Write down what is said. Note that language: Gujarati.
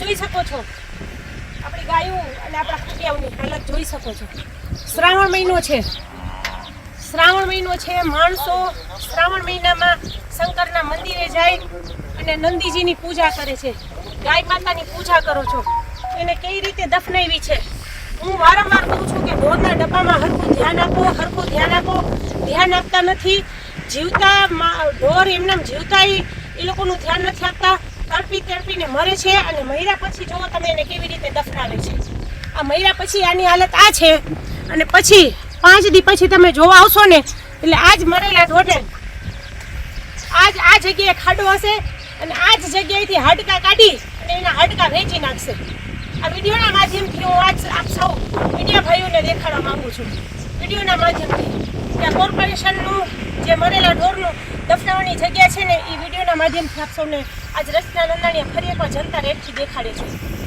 જોઈ શકો છો. આપણી ગાયો અને આપણા કુટિયાઓની હાલત જોઈ શકો છો. શ્રાવણ મહિનો છે. શ્રાવણ મહિનો છે, માણસો શ્રાવણ મહિનામાં શંકરના મંદિરે જાય અને નંદીજીની પૂજા કરે છે. ગાય માતાની પૂજા કરો છો. એને કઈ રીતે દફનાવી છે? હું વારંવાર કહું છું કે ઢોરના ડબ્બામાં હરખું ધ્યાન આપો, હરખું ધ્યાન આપો. ધ્યાન આપતા નથી. જીવતા ઢોર એમનામ જીવતા એ લોકોનું ધ્યાન નથી આપતા. તડપી તડપીને મરે છે અને મહિરા પછી જુઓ તમે એને કેવી રીતે દફનાવે છે. આ મહિરા પછી આની હાલત આ છે અને પછી પાંચ દી પછી તમે જોવા આવશો ને, એટલે આજ મરેલા ઢોઢે આજ આ જગ્યાએ ખાડો હશે અને આ જ જગ્યાએથી હાડકા કાઢી અને એના હાડકા વેચી નાખશે. આ વિડીયોના માધ્યમથી હું આજ આપ સૌ મીડિયા ભાઈઓને દેખાડવા માંગુ છું. વિડીયોના માધ્યમથી આ કોર્પોરેશનનું જે મરેલા ઢોરનું દફનાવાની જગ્યા છે ને, એ વિડીયોના માધ્યમથી આપ સૌને આજ રસના નંદાણીએ ફરી એકવાર જનતા રેટથી દેખાડે છે.